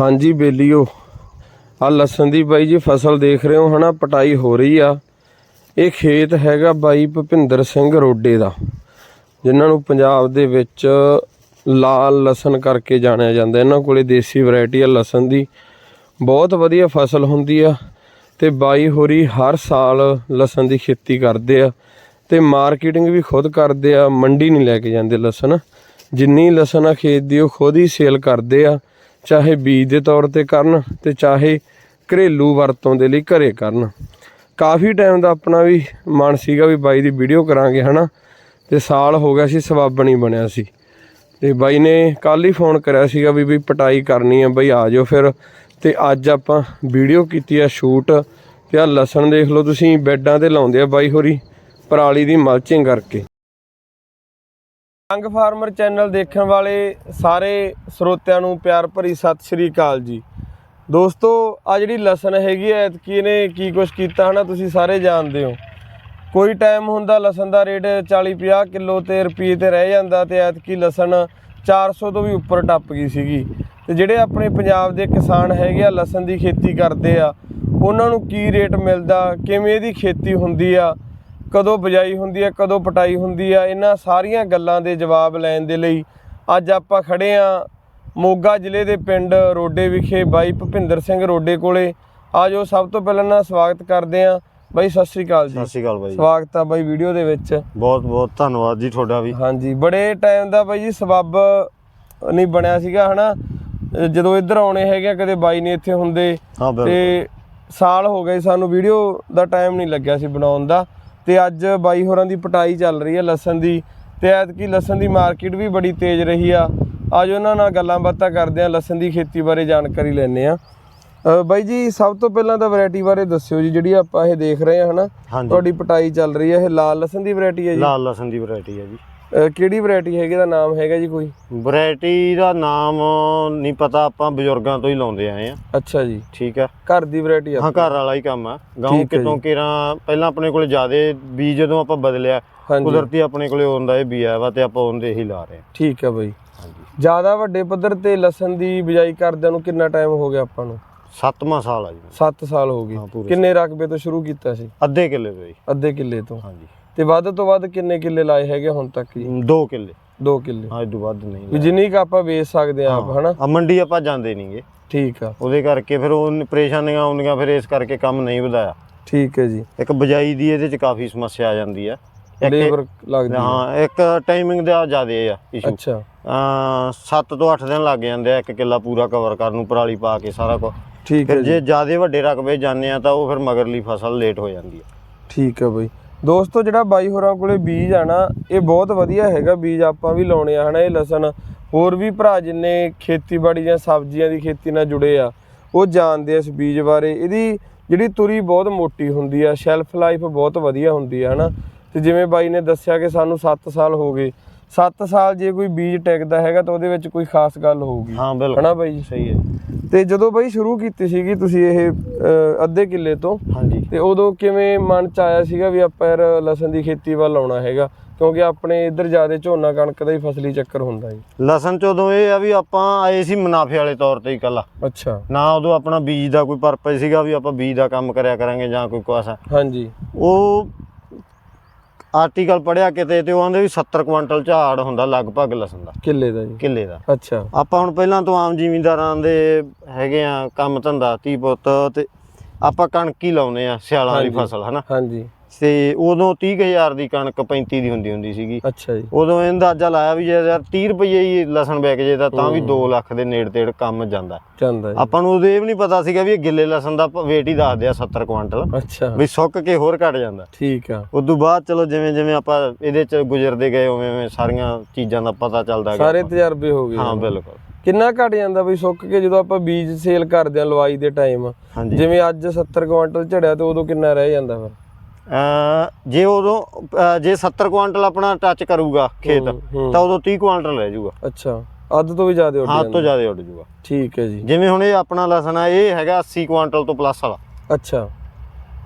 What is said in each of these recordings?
ਹਾਂਜੀ ਬੇਲੀਓ ਆ ਲਸਣ ਦੀ ਬਾਈ ਜੀ ਫਸਲ ਦੇਖ ਰਹੇ ਹੋ, ਹਨਾ, ਪਟਾਈ ਹੋ ਰਹੀ ਆ। ਇਹ ਖੇਤ ਹੈਗਾ ਬਾਈ ਭੁਪਿੰਦਰ ਸਿੰਘ ਰੋਡੇ ਦਾ, ਜਿਨ੍ਹਾਂ ਨੂੰ ਪੰਜਾਬ ਦੇ ਵਿੱਚ ਲਾਲ ਲਸਣ ਕਰਕੇ ਜਾਣਿਆ ਜਾਂਦਾ। ਇਹਨਾਂ ਕੋਲੇ ਦੇਸੀ ਵੈਰਾਈਟੀ ਆ ਲਸਣ ਦੀ। ਬਹੁਤ ਵਧੀਆ ਫਸਲ ਹੁੰਦੀ ਆ ਤੇ ਬਾਈ ਹੋਰੀ ਹਰ ਸਾਲ ਲਸਣ ਦੀ ਖੇਤੀ ਕਰਦੇ ਆ ਤੇ ਮਾਰਕੀਟਿੰਗ ਵੀ ਖੁਦ ਕਰਦੇ ਆ, ਮੰਡੀ ਨਹੀਂ ਲੈ ਕੇ ਜਾਂਦੇ ਲਸਣ। ਜਿੰਨੀ ਲਸਣ ਆ ਖੇਤ ਦੀ, ਉਹ ਖੁਦ ਹੀ ਸੇਲ ਕਰਦੇ ਆ। ਚਾਹੇ ਬੀਜ ਦੇ ਤੌਰ ਤੇ ਕਰਨ ਤੇ ਚਾਹੇ ਘਰੇਲੂ ਵਰਤੋਂ ਦੇ ਲਈ ਘਰੇ ਕਰਨ। ਕਾਫੀ ਟਾਈਮ ਦਾ ਆਪਣਾ ਵੀ ਮਨ ਸੀਗਾ ਵੀ ਬਾਈ ਦੀ ਵੀਡੀਓ ਕਰਾਂਗੇ, ਹਨਾ? ਤੇ ਸਾਲ ਹੋ ਗਿਆ ਸੀ, ਸਵਾਬ ਨਹੀਂ ਬਣਿਆ ਸੀ। ਤੇ ਬਾਈ ਨੇ ਕੱਲ ਹੀ ਫੋਨ ਕਰਿਆ ਸੀਗਾ ਵੀ ਵੀ ਪਟਾਈ ਕਰਨੀ ਆ, ਬਾਈ ਆ ਜਾਓ ਫਿਰ। ਤੇ ਅੱਜ ਆਪਾਂ ਵੀਡੀਓ ਕੀਤੀ ਆ ਸ਼ੂਟ ਤੇ ਆ ਲਸਣ ਦੇਖ ਲਓ ਤੁਸੀਂ, ਬੈੱਡਾਂ ਤੇ ਲਾਉਂਦੇ ਆ ਬਾਈ ਹੋਰੀ, ਪਰਾਲੀ ਦੀ ਮਲਚਿੰਗ ਕਰਕੇ। ਅੰਗ ਫਾਰਮਰ ਚੈਨਲ ਦੇਖਣ ਵਾਲੇ ਸਾਰੇ ਸਰੋਤਿਆਂ ਨੂੰ ਪਿਆਰ ਭਰੀ ਸਤਿ ਸ਼੍ਰੀ ਅਕਾਲ ਜੀ। ਦੋਸਤੋ, ਆ ਜਿਹੜੀ ਲਸਣ ਹੈਗੀ ਐ ਐਤਕੀ ਨੇ ਕੀ ਕੁਛ ਕੀਤਾ ਹਨਾ, ਤੁਸੀਂ ਸਾਰੇ ਜਾਣਦੇ ਹੋ। ਕੋਈ ਟਾਈਮ ਹੁੰਦਾ ਲਸਣ ਦਾ ਰੇਟ 40 50 ਕਿਲੋ ਤੇ ਰੁਪਏ ਤੇ ਰਹਿ ਜਾਂਦਾ ਤੇ ਐਤਕੀ ਲਸਣ 400 ਤੋਂ ਵੀ ਉੱਪਰ ਟੱਪ ਗਈ ਸੀਗੀ। ਤੇ ਜਿਹੜੇ ਆਪਣੇ ਪੰਜਾਬ ਦੇ ਕਿਸਾਨ ਹੈਗੇ ਆ, ਲਸਣ ਦੀ ਖੇਤੀ ਕਰਦੇ ਆ, ਉਹਨਾਂ ਨੂੰ ਕੀ ਰੇਟ ਮਿਲਦਾ, ਕਿਵੇਂ ਇਹਦੀ ਖੇਤੀ ਹੁੰਦੀ ਆ ਕਦੋਂ ਬਜਾਈ ਹੁੰਦੀ ਆ ਕਦੋਂ ਪਟਾਈ ਹੁੰਦੀ ਆ ਇਹਨਾਂ ਸਾਰੀਆਂ ਗੱਲਾਂ ਦੇ ਜਵਾਬ ਲੈਣ ਦੇ ਲਈ ਅੱਜ ਆਪਾਂ ਖੜੇ ਆ ਮੋਗਾ ਜ਼ਿਲ੍ਹੇ ਦੇ ਪਿੰਡ ਰੋਡੇ ਵਿਖੇ ਬਾਈ ਭੁਪਿੰਦਰ ਸਿੰਘ ਰੋਡੇ ਕੋਲੇ। ਆਜੋ ਸਭ ਤੋਂ ਪਹਿਲਾਂ ਨਾ ਸਵਾਗਤ ਕਰਦੇ ਆ ਬਾਈ ਸਤਿ ਸ੍ਰੀ ਅਕਾਲ ਜੀ। ਸਤਿ ਸ਼੍ਰੀ ਅਕਾਲ ਬਾਈ। ਸਵਾਗਤ ਆ ਬਾਈ ਵੀਡੀਓ ਦੇ ਵਿੱਚ। ਬਹੁਤ ਬਹੁਤ ਧੰਨਵਾਦ ਜੀ ਤੁਹਾਡਾ ਵੀ। ਹਾਂਜੀ ਬੜੇ ਟਾਈਮ ਦਾ ਬਾਈ ਜੀ ਸਬੱਬ ਨਹੀਂ ਬਣਿਆ ਸੀਗਾ ਹਨਾ? ਜਦੋਂ ਇੱਧਰ ਆਉਣੇ ਹੈਗੇ ਕਦੇ ਬਾਈ ਨਹੀਂ ਇੱਥੇ ਹੁੰਦੇ। ਹਾਂ ਤੇ ਸਾਲ ਹੋ ਗਏ ਸਾਨੂੰ ਵੀਡੀਓ ਦਾ ਟਾਈਮ ਨਹੀਂ ਲੱਗਿਆ ਸੀ ਬਣਾਉਣ ਦਾ। ਤੇ ਅੱਜ ਬਾਈ ਹੋਰਾਂ ਦੀ ਪਟਾਈ ਚੱਲ ਰਹੀ ਹੈ ਲਸਣ ਦੀ ਤੇ ਐਤਕੀ ਲਸਣ ਦੀ ਮਾਰਕੀਟ ਵੀ ਬੜੀ ਤੇਜ਼ ਰਹੀ ਆ। ਅੱਜ ਉਹਨਾਂ ਨਾਲ ਗੱਲਾਂ ਬਾਤਾਂ ਕਰਦੇ ਆ ਲਸਣ ਦੀ ਖੇਤੀ ਬਾਰੇ ਜਾਣਕਾਰੀ ਲੈਣੇ ਆ ਬਾਈ ਜੀ ਸਭ ਤੋਂ ਪਹਿਲਾਂ ਤਾਂ ਵੈਰਾਈਟੀ ਬਾਰੇ ਦੱਸਿਓ ਜੀ ਜਿਹੜੀ ਆਪਾਂ ਇਹ ਦੇਖ ਰਹੇ ਆ ਹਨਾ। ਤੁਹਾਡੀ ਪਟਾਈ ਚੱਲ ਰਹੀ ਹੈ ਇਹ ਲਾਲ ਲਸਣ ਦੀ ਵੈਰਾਈਟੀ ਹੈ ਜੀ। ਲਾਲ ਲਸਣ ਦੀ ਵੈਰਾਈਟੀ ਹੈ ਜੀ। ਅਹ ਕਿਹੜੀ ਵੈਰਾਈਟੀ ਹੈਗੀ ਦਾ ਨਾਮ ਹੈਗਾ ਜੀ ਕੋਈ? ਵੈਰਾਈਟੀ ਦਾ ਨਾਮ ਨਹੀਂ ਪਤਾ ਆਪਾਂ ਬਜ਼ੁਰਗਾਂ ਤੋਂ ਹੀ ਲਾਉਂਦੇ ਆਏ ਆ ਅੱਛਾ ਜੀ। ਠੀਕ ਆ। ਘਰ ਦੀ ਵੈਰਾਈਟੀ ਆ ਹਾਂ ਘਰ ਵਾਲਾ ਹੀ ਕੰਮ ਆ। ਗਾਉਂ ਠੀਕ ਹੈ ਕਿਤੋਂ ਕਿਰਾਂ ਪਹਿਲਾਂ ਆਪਣੇ ਕੋਲੇ ਜਿਆਦੇ ਬੀਜ ਜਦੋਂ ਆਪਾਂ ਬਦਲਿਆ ਹਾਂਜੀ। ਕੁਦਰਤੀ ਆਪਣੇ ਕੋਲੇ ਹੁੰਦਾ ਇਹ ਬੀਜ ਆਇਆ ਵਾ ਤੇ ਆਪਾਂ ਉਹਦੇ ਹੀ ਲਾ ਰਹੇ ਆ ਠੀਕ ਹੈ ਬਾਈ। ਹਾਂਜੀ। ਜ਼ਿਆਦਾ ਵੱਡੇ ਪੱਧਰ ਤੇ ਲਸਣ ਦੀ ਬਿਜਾਈ ਕਰਦਿਆਂ ਨੂੰ ਕਿੰਨਾ ਟਾਈਮ ਹੋ ਗਿਆ ਆਪਾਂ ਨੂੰ? ਸੱਤਵਾਂ ਸਾਲ ਆ ਜੀ। 7 ਸਾਲ ਹੋ ਗਏ। ਹਾਂ, ਪੂਰੇ ਕਿੰਨੇ ਰਕਬੇ ਤੋਂ ਸ਼ੁਰੂ ਕੀਤਾ ਸੀ? ਅੱਧੇ ਕਿੱਲੇ ਤੋਂ ਜੀ। ਅੱਧੇ ਕਿੱਲੇ ਤੋਂ। ਹਾਂਜੀ। ਤੇ ਵੱਧ ਤੋਂ ਵੱਧ ਕਿੰਨੇ ਕਿੱਲੇ ਲਾਏ ਹੈਗੇ ਹੁਣ ਤੱਕ ਜੀ? 2 ਕਿੱਲੇ। 2 ਕਿੱਲੇ। ਹਾਂ ਤੋਂ ਵੱਧ ਨਹੀਂ ਵੀ ਜਿੰਨੀ ਕ ਆਪਾਂ ਵੇਚ ਸਕਦੇ ਆ ਆਪ ਹਨਾ? ਆ ਮੰਡੀ ਆਪਾਂ ਜਾਂਦੇ ਨਹੀਂਗੇ ਠੀਕ ਆ। ਉਹਦੇ ਕਰਕੇ ਫਿਰ ਉਹ ਪਰੇਸ਼ਾਨੀਆਂ ਆਉਂਦੀਆਂ ਫਿਰ ਇਸ ਕਰਕੇ ਕੰਮ ਨਹੀਂ ਵਧਾਇਆ। ਠੀਕ ਹੈ ਜੀ। ਇੱਕ ਬਜਾਈ ਦੀ ਇਹਦੇ ਚ ਕਾਫੀ ਸਮੱਸਿਆ ਆ ਜਾਂਦੀ ਆ। ਇੱਕ ਲੇਬਰ ਲੱਗਦੀ। ਹਾਂ ਇੱਕ ਟਾਈਮਿੰਗ ਦਾ ਜ਼ਿਆਦੇ ਆ ਇਸ਼ੂ ਅੱਛਾ। ਅ 7 ਤੋਂ 8 ਦਿਨ ਲੱਗ ਜਾਂਦੇ ਆ ਇੱਕ ਕਿੱਲਾ ਪੂਰਾ ਕਵਰ ਕਰਨ ਨੂੰ ਪਰਾਲੀ ਪਾ ਕੇ ਸਾਰਾ ਕੁਝ ਠੀਕ ਹੈ ਫਿਰ ਜੀ ਜੇ। ਜ਼ਿਆਦੇ ਵੱਡੇ ਰਕਬੇ ਜਾਂਦੇ ਆ ਤਾਂ ਉਹ ਫਿਰ ਮਗਰਲੀ ਫਸਲ ਲੇਟ ਹੋ ਜਾਂਦੀ ਆ। ਠੀਕ ਹੈ ਬਾਈ। ਦੋਸਤੋ, ਜਿਹੜਾ ਬਾਈ ਹੋਰਾਂ ਕੋਲੇ ਬੀਜ ਆ ਨਾ, ਇਹ ਬਹੁਤ ਵਧੀਆ ਹੈਗਾ ਬੀਜ, ਆਪਾਂ ਵੀ ਲਾਉਣੇ ਆ ਹਨਾ ਇਹ ਲਸਣ। ਹੋਰ ਵੀ ਭਰਾ ਜਿੰਨੇ ਖੇਤੀਬਾੜੀ ਜਾਂ ਸਬਜ਼ੀਆਂ ਦੀ ਖੇਤੀ ਨਾਲ ਜੁੜੇ ਆ, ਉਹ ਜਾਣਦੇ ਆ ਇਸ ਬੀਜ ਬਾਰੇ। ਇਹਦੀ ਜਿਹੜੀ ਤੁਰੀ ਬਹੁਤ ਮੋਟੀ ਹੁੰਦੀ ਆ ਸ਼ੈਲਫ ਲਾਈਫ ਬਹੁਤ ਵਧੀਆ ਹੁੰਦੀ ਆ ਹਨਾ। ਤੇ ਜਿਵੇਂ ਬਾਈ ਨੇ ਦੱਸਿਆ ਕਿ ਸਾਨੂੰ 7 ਸਾਲ ਹੋ ਗਏ 7 ਸਾਲ ਜੇ ਕੋਈ ਬੀਜ ਟਿਕਦਾ ਹੈਗਾ ਤਾਂ ਉਹਦੇ ਵਿੱਚ ਕੋਈ ਖਾਸ ਗੱਲ ਹੋਊਗੀ। ਹਾਂ ਬਿਲਕੁਲ। ਹਨਾ ਬਾਈ ਸਹੀ ਹੈ ਤੇ ਜਦੋਂ ਬਾਈ ਸ਼ੁਰੂ ਕੀਤੀ ਸੀਗੀ ਤੁਸੀਂ ਇਹ ਅੱਧੇ ਕਿੱਲੇ ਤੋਂ ਹਾਂਜੀ। ਤੇ ਉਦੋਂ ਕਿਵੇਂ ਮਨ ਚ ਆਇਆ ਸੀਗਾ ਵੀ ਆਪਾਂ ਯਾਰ ਲਸਣ ਦੀ ਖੇਤੀ ਵੱਲ ਆਉਣਾ ਹੈਗਾ? ਕਿਉਂਕਿ ਆਪਣੇ ਇੱਧਰ ਜ਼ਿਆਦਾ ਝੋਨਾ ਕਣਕ ਦਾ ਹੀ ਫਸਲੀ ਚੱਕਰ ਹੁੰਦਾ ਜੀ। ਲਸਣ ਚ ਉਦੋਂ ਇਹ ਆ ਵੀ ਆਪਾਂ ਆਏ ਸੀ ਮੁਨਾਫੇ ਵਾਲੇ ਤੌਰ ਤੇ ਹੀ ਕੱਲਾ ਅੱਛਾ। ਨਾ ਉਦੋਂ ਆਪਣਾ ਬੀਜ ਦਾ ਕੋਈ ਪਰਪਸ ਸੀਗਾ ਵੀ ਆਪਾਂ ਬੀਜ ਦਾ ਕੰਮ ਕਰਿਆ ਕਰਾਂਗੇ ਜਾਂ ਕੋਈ ਕੁਛ ਹਾਂਜੀ। ਉਹ ਆਰਟੀਕਲ ਪੜਿਆ ਕਿਤੇ ਤੇ ਉਹ ਆਂਦੇ ਵੀ 70 ਕੁਇੰਟਲ ਝਾੜ ਹੁੰਦਾ ਲਗਭਗ ਲਸਣ ਦਾ। ਕਿੱਲੇ ਦਾ ਜੀ? ਕਿੱਲੇ ਦਾ। ਅੱਛਾ। ਆਪਾਂ ਹੁਣ ਪਹਿਲਾਂ ਤੋਂ ਆਮ ਜ਼ਿਮੀਂਦਾਰਾਂ ਦੇ ਹੈਗੇ ਆ ਕੰਮ ਧੰਦਾ ਧੀ ਪੁੱਤ ਤੇ ਆਪਾਂ ਕਣਕ ਹੀ ਲਾਉਨੇ ਆ ਸਿਆਲਾਂ ਦੀ। ਫਸਲ ਹਨਾ? ਹਾਂਜੀ। ਤੇ ਉਦੋਂ 30000 ਦੀ ਕਣਕ 35 ਦੀ ਹੁੰਦੀ ਹੁੰਦੀ ਸੀਗੀ। ਅੱਛਾ ਜੀ। ਉਦੋਂ ਇਹ ਅੰਦਾਜ਼ਾ ਲਾਇਆ ਵੀ ਜੇ ਯਾਰ 30 ਰੁਪਏ ਹੀ ਲਸਣ ਵਿਕ ਜੇ ਤਾਂ ਤਾਂ ਵੀ 2 ਲੱਖ ਦੇ ਨੇੜੇ ਤੇੜ ਕੰਮ ਜਾਂਦਾ। ਚੰਦਾ ਜੀ। ਆਪਾਂ ਨੂੰ ਉਦੋਂ ਇਹ ਵੀ ਨਹੀਂ ਪਤਾ ਸੀਗਾ ਵੀ ਇਹ ਗਿੱਲੇ ਲਸਣ ਦਾ weight ਹੀ ਦੱਸਦੇ ਆ 70 ਕੁਇੰਟਲ ਅੱਛਾ। ਵੀ ਸੁੱਕ ਕੇ ਹੋਰ ਘਟ ਜਾਂਦਾ। ਠੀਕ ਆ। ਉਦੋਂ ਬਾਅਦ ਚਲੋ ਜਿਵੇਂ ਜਿਵੇਂ ਆਪਾਂ ਇਹਦੇ ਚ ਗੁਜ਼ਰਦੇ ਗਏ ਉਵੇਂ ਉਵੇਂ ਸਾਰੀਆਂ ਚੀਜ਼ਾਂ ਦਾ ਪਤਾ ਚੱਲਦਾ ਗਿਆ। ਸਾਰੇ ਤਜਰਬੇ ਹੋ ਗਏ। ਹਾਂ ਬਿਲਕੁਲ। ਕਿੰਨਾ ਘਟ ਜਾਂਦਾ ਬਈ ਸੁੱਕ ਕੇ ਜਦੋਂ ਆਪਾਂ ਬੀਜ ਸੇਲ ਕਰਦੇ ਆ ਲਵਾਈ ਦੇ ਟਾਈਮ ਜਿਵੇਂ ਅੱਜ 70 ਕੁਇੰਟਲ ਝੜਿਆ ਤੇ ਉਦੋਂ ਕਿੰਨਾ ਰਹਿ ਜਾਂਦਾ ਫਿਰ? ਜੇ ਉਦੋਂ ਜੇ 70 ਕੁਇੰਟਲ ਆਪਣਾ ਟੱਚ ਕਰੂਗਾ ਖੇਤ। ਤਾਂ ਉਦੋਂ 30 ਕੁਇੰਟਲ ਰਹਿ ਜਾਊਗਾ। ਅੱਛਾ ਅੱਧ ਤੋਂ ਵੀ ਜ਼ਿਆਦਾ ਉੱਡ ਹੱਦ ਜਾਂਦਾ। ਤੋਂ ਜ਼ਿਆਦਾ ਉੱਡ ਜਾਊਗਾ। ਠੀਕ ਹੈ ਜੀ। ਜਿਵੇਂ ਹੁਣ ਇਹ ਆਪਣਾ ਲਸਣ ਆ ਇਹ ਹੈਗਾ 80 ਕੁਇੰਟਲ ਤੋਂ ਪਲੱਸ ਵਾਲਾ। ਅੱਛਾ।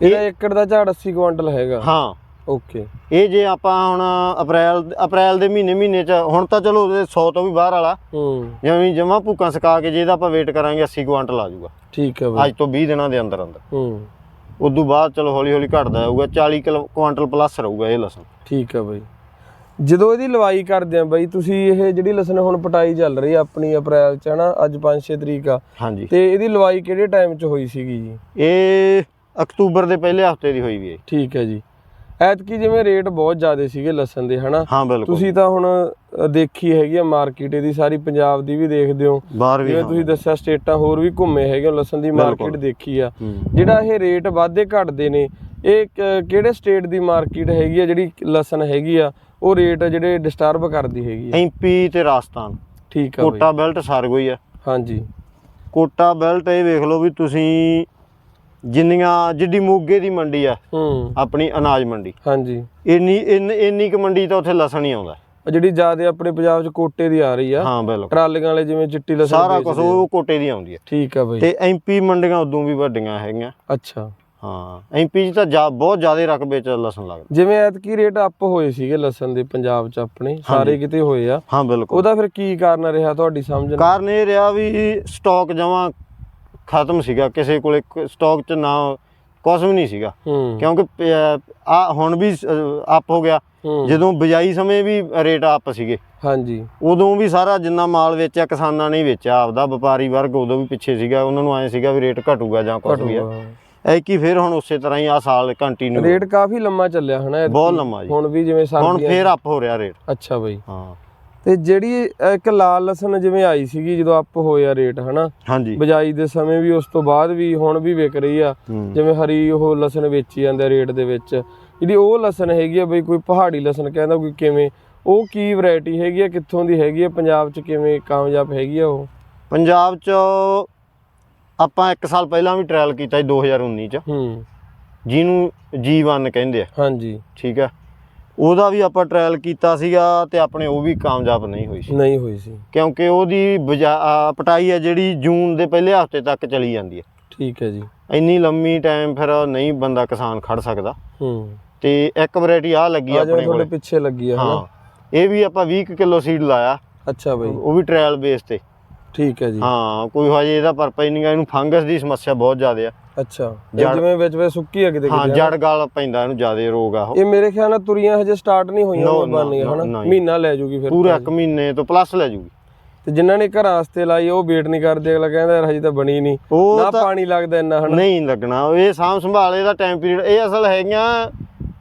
ਇਹਦਾ ਏਕੜ ਦਾ ਝਾੜ 80 ਕੁਇੰਟਲ ਹੈਗਾ। ਹਾਂ। ਓਕੇ। ਇਹ ਜੇ ਆਪਾਂ ਹੁਣ ਅਪ੍ਰੈਲ ਅਪ੍ਰੈਲ ਦੇ ਮਹੀਨੇ ਮਹੀਨੇ ਚ ਹੁਣ ਤਾਂ ਚਲੋ 100 ਤੋਂ ਵੀ ਬਾਹਰ ਵਾਲਾ। ਹੂੰ। ਜਿਵੇਂ ਜਮਾ ਭੁੱਕਾਂ ਸਕਾ ਕੇ ਜੇ ਇਹਦਾ ਆਪਾਂ ਵੇਟ ਕਰਾਂਗੇ 80 ਕੁਆਂਟਲ ਆ ਜਾਊਗਾ ਠੀਕ ਹੈ ਬਾਈ। ਅੱਜ ਤੋਂ 20 ਦਿਨਾਂ ਦੇ ਅੰਦਰ ਅੰਦਰ। ਹੂੰ। ਉਦੋਂ ਬਾਅਦ ਚਲੋ ਹੌਲੀ ਹੌਲੀ ਘਟਦਾ ਜਾਊਗਾ 40 ਕਿਲੋ ਕੁਆਂਟਲ ਪਲੱਸ ਰਹੂਗਾ ਇਹ ਲਸਣ। ਠੀਕ ਹੈ ਬਾਈ। ਜਦੋਂ ਇਹਦੀ ਲਵਾਈ ਕਰਦੇ ਆ ਬਾਈ ਤੁਸੀਂ ਇਹ ਜਿਹੜੀ ਲਸਣ ਹੁਣ ਪਟਾਈ ਚੱਲ ਰਹੀ ਆ ਆਪਣੀ ਅਪ੍ਰੈਲ ਚ ਹਨਾ? ਅੱਜ 5-6 ਤਰੀਕ ਆ। ਹਾਂਜੀ। ਤੇ ਇਹਦੀ ਲਵਾਈ ਕਿਹੜੇ ਟਾਈਮ ਚ ਹੋਈ ਸੀਗੀ ਜੀ? ਇਹ ਅਕਤੂਬਰ ਦੇ ਪਹਿਲੇ ਹਫ਼ਤੇ ਦੀ ਹੋਈ ਵੀ ਹੈ। ਠੀਕ ਹੈ ਜੀ। ਐਤਕੀ ਜਿਵੇਂ ਰੇਟ ਬਹੁਤ ਜ਼ਿਆਦੇ ਸੀਗੇ ਲਸਣ ਦੇ ਹਨਾ? ਹਾਂ ਬਿਲਕੁਲ। ਤੁਸੀਂ ਤਾਂ ਹੁਣ ਦੇਖੀ ਹੈਗੀ ਆ ਮਾਰਕੀਟ ਇਹਦੀ ਸਾਰੀ ਪੰਜਾਬ ਦੀ ਵੀ ਦੇਖਦੇ ਹੋ ਜਿਵੇਂ। ਤੁਸੀਂ ਦੱਸਿਆ ਸਟੇਟਾਂ ਹੋਰ ਵੀ ਘੁੰਮੇ ਹੈਗੇ ਹੋ ਲਸਣ ਦੀ ਮਾਰਕੀਟ। ਦੇਖੀ ਆ। ਜਿਹੜਾ ਇਹ ਰੇਟ ਵਾਧੇ ਘਟਦੇ ਨੇ ਇਹ ਕਿਹੜੇ ਸਟੇਟ ਦੀ ਮਾਰਕੀਟ ਹੈਗੀ ਆ ਜਿਹੜੀ ਲਸਣ ਹੈਗੀ ਆ ਉਹ ਰੇਟ ਜਿਹੜੇ ਡਿਸਟਰਬ ਕਰਦੀ ਹੈਗੀ ਆ? ਐਮਪੀ ਤੇ ਰਾਜਸਥਾਨ। ਠੀਕ ਆ ਕੋਟਾ ਬੈਲਟ ਸਾਰਗੋ ਹੀ ਆ। ਹਾਂਜੀ। ਕੋਟਾ ਬੈਲਟ ਇਹ ਵੇਖ ਲਓ ਵੀ ਤੁਸੀਂ ਜਿੰਨੀਆਂ ਜਿੱਡੀ ਮੋਗੇ ਦੀ ਮੰਡੀ ਆ ਹੂੰ। ਆਪਣੀ ਅਨਾਜ ਮੰਡੀ। ਹਾਂਜੀ। ਇੰਨੀ ਇੰਨ- ਇੰਨੀ ਕੁ ਮੰਡੀ ਤਾਂ ਉੱਥੇ ਲਸਣ ਹੀ ਆਉਂਦਾ। ਜਿਹੜੀ ਜ਼ਿਆਦੇ ਆਪਣੇ ਪੰਜਾਬ 'ਚ ਕੋਟੇ ਦੀ ਆ ਰਹੀ ਆ ਹਾਂ ਬਿਲਕੁਲ। ਟਰਾਲੀਆਂ ਵਾਲੇ ਜਿਵੇਂ ਚਿੱਟੀ ਲਸਣ ਸਾਰਾ ਕੁਝ ਵੇਚਦੇ ਆ। ਉਹ ਕੋਟੇ ਦੀ ਆਉਂਦੀ ਹੈ ਠੀਕ ਆ ਬਾਈ। ਤੇ ਐਮਪੀ ਮੰਡੀਆਂ ਉਦੋਂ ਵੀ ਵੱਡੀਆਂ ਹੈਗੀਆਂ। ਅੱਛਾ। ਹਾਂ ਐਮਪੀ 'ਚ ਤਾਂ ਜਾ- ਬਹੁਤ ਜ਼ਿਆਦਾ ਰਕਬੇ 'ਚ ਲਸਣ ਲੱਗਦਾ। ਜਿਵੇਂ ਐਤਕੀ ਰੇਟ ਅਪ ਹੋਏ ਸੀਗੇ ਲਸਣ ਦੇ ਪੰਜਾਬ 'ਚ ਆਪਣੇ ਸਾਰੇ ਕਿਤੇ ਹੋਏ ਆ। ਹਾਂ ਬਿਲਕੁਲ। ਉਹਦਾ ਫਿਰ ਕੀ ਕਾਰਨ ਰਿਹਾ ਤੁਹਾਡੀ ਸਮਝ ਨਾਲ? ਕਾਰਨ ਇਹ ਰਿਹਾ ਵੀ ਸਟਾਕ ਜਮਾ ਖਤਮ ਸੀਗਾ ਕਿਸੇ ਕੋਲੇ ਸਟਾਕ 'ਚ ਨਾ ਕੁਛ ਵੀ ਨਹੀਂ ਸੀਗਾ। ਕਿਉਂਕਿ ਆ ਹੁਣ ਵੀ ਅਪ ਹੋ ਗਿਆ। ਜਦੋਂ ਬਿਜਾਈ ਸਮੇਂ ਵੀ ਰੇਟ ਅਪ ਸੀਗੇ। ਹਾਂਜੀ। ਉਦੋਂ ਵੀ ਸਾਰਾ ਜਿੰਨਾ ਮਾਲ ਵੇਚਿਆ ਕਿਸਾਨਾਂ ਨੇ ਵੇਚਿਆ। ਆਪਦਾ ਵਪਾਰੀ ਵਰਗ ਉਦੋਂ ਵੀ ਪਿੱਛੇ ਸੀਗਾ ਉਹਨਾਂ ਨੂੰ ਐ ਸੀਗਾ ਵੀ ਰੇਟ ਘਟੂਗਾ ਜਾਂ ਕੁਝ ਵੀ ਆ। ਐਕੀ ਫਿਰ ਹੁਣ ਉਸੇ ਤਰ੍ਹਾਂ ਹੀ ਆ ਸਾਲ ਕੰਟੀਨਿਊ ਰੇਟ ਕਾਫੀ ਲੰਮਾ ਚੱਲਿਆ ਹਨਾ? ਬਹੁਤ ਲੰਮਾ ਜੀ। ਹੁਣ ਵੀ ਜਿਵੇਂ ਹੁਣ ਸਰਦੀਆਂ ਫੇਰ ਅਪ ਹੋ ਰਿਹਾ ਰੇਟ ਅੱਛਾ ਬਾਈ। ਹਾਂ। ਤੇ ਜਿਹੜੀ ਇੱਕ ਲਾਲ ਲਸਣ ਜਿਵੇਂ ਆਈ ਸੀਗੀ ਜਦੋਂ ਅਪ ਹੋਇਆ ਰੇਟ ਹਨਾ? ਹਾਂਜੀ। ਬਜਾਈ ਦੇ ਸਮੇਂ ਵੀ ਉਸ ਤੋਂ ਬਾਅਦ ਵੀ ਹੁਣ ਵੀ ਵਿਕ ਰਹੀ ਆ। ਜਿਵੇਂ ਹਰੀ ਉਹ ਲਸਣ ਵੇਚੀ ਜਾਂਦੇ ਰੇਟ ਦੇ ਵਿੱਚ। ਜਿਹੜੀ ਉਹ ਲਸਣ ਹੈਗੀ ਆ ਬਈ ਕੋਈ ਪਹਾੜੀ ਲਸਣ ਕਹਿੰਦਾ ਕੋਈ ਕਿਵੇਂ ਉਹ ਕੀ ਵੈਰਾਈਟੀ ਹੈਗੀ ਆ ਕਿੱਥੋਂ ਦੀ ਹੈਗੀ ਆ ਪੰਜਾਬ 'ਚ ਕਿਵੇਂ ਕਾਮਯਾਬ ਹੈਗੀ ਆ ਉਹ? ਪੰਜਾਬ 'ਚ ਆਪਾਂ ਇੱਕ ਸਾਲ ਪਹਿਲਾਂ ਵੀ ਟ੍ਰਾਇਲ ਕੀਤਾ ਸੀ 2019 'ਚ। ਹੂੰ। ਜਿਹਨੂੰ G1 ਕਹਿੰਦੇ ਆ। ਹਾਂਜੀ। ਠੀਕ ਆ? ਉਹਦਾ ਵੀ ਆਪਾਂ ਟ੍ਰਾਇਲ ਕੀਤਾ ਸੀਗਾ ਤੇ ਆਪਣੇ ਉਹ ਵੀ ਕਾਮਯਾਬ ਨਹੀਂ ਹੋਈ ਸੀ। ਨਹੀਂ ਹੋਈ ਸੀ। ਕਿਉਂਕਿ ਉਹਦੀ ਬਜਾ- ਆ, ਪਟਾਈ ਹੈ ਜਿਹੜੀ ਜੂਨ ਦੇ ਪਹਿਲੇ ਹਫ਼ਤੇ ਤੱਕ ਚਲੀ ਜਾਂਦੀ ਹੈ। ਠੀਕ ਹੈ ਜੀ। ਇੰਨੀ ਲੰਮੀ ਟਾਈਮ ਫਿਰ ਨਹੀਂ ਬੰਦਾ ਕਿਸਾਨ ਖੜ ਸਕਦਾ। ਹੂੰ। ਤੇ ਇੱਕ ਵੈਰਾਈਟੀ ਆ ਲੱਗੀ ਆ ਆਪਣੇ ਤੁਹਾਡੇ ਕੋਲ। ਪਿੱਛੇ ਲੱਗੀ ਆ ਹਾਂ। ਹਨਾ ਇਹ ਵੀ ਆਪਾਂ 20 ਕਿਲੋ ਸੀਡ ਲਾਇਆ। ਅੱਛਾ ਬਈ। ਉਹ ਵੀ ਟ੍ਰਾਇਲ ਬੇਸ ਤੇ। ਠੀਕ ਹੈ ਜੀ। ਹਾਂ ਕੋਈ ਹਜੇ ਇਹਦਾ ਪਰਪਸ ਨਹੀਂ ਗਾ। ਇਹਨੂੰ ਫੰਗਸ ਦੀ ਸਮੱਸਿਆ ਬਹੁਤ ਜ਼ਿਆਦਾ ਆ। ਅੱਛਾ। ਇਹ ਜੜ- ਜਿਵੇਂ ਵਿੱਚ ਵਿੱਚ ਸੁੱਕੀ ਆ ਕਿਤੇ ਹਾਂ ਕਿਤੇ ਜੜ ਗਲ ਪੈਂਦਾ ਇਹਨੂੰ ਜ਼ਿਆਦਾ ਰੋਗ ਆ ਉਹ। ਇਹ ਮੇਰੇ ਖਿਆਲ ਨਾਲ ਤੁਰੀਆਂ ਹਜੇ ਸਟਾਰਟ ਨਹੀਂ ਹੋਈਆਂ No, ਉਹ no, ਬਣਨੀਆਂ no, ਹਨਾ? no, ਮਹੀਨਾ ਲੈ ਜੂਗੀ ਫਿਰ ਪੂਰਾ ਇੱਕ ਮਹੀਨੇ ਤੋਂ ਪਲੱਸ ਲੈ ਜੂਗੀ। ਤੇ ਜਿਨ੍ਹਾਂ ਨੇ ਘਰਾਂ ਵਾਸਤੇ ਲਾਈ ਉਹ ਵੇਟ ਨਹੀਂ ਕਰਦੇ ਅਗਲਾ ਕਹਿੰਦਾ ਯਾਰ ਹਜੇ ਤਾਂ ਬਣੀ ਨਹੀਂ। ਉਹ ਨਾ ਤਾਂ ਪਾਣੀ ਲੱਗਦਾ ਇੰਨਾ ਹਨਾ? ਨਹੀਂ ਲੱਗਣਾ ਇਹ ਸਾਂਭ ਸੰਭਾਲੇ ਦਾ ਟਾਈਮ ਪੀਰੀਅਡ ਇਹ ਅਸਲ ਹੈਗੀਆਂ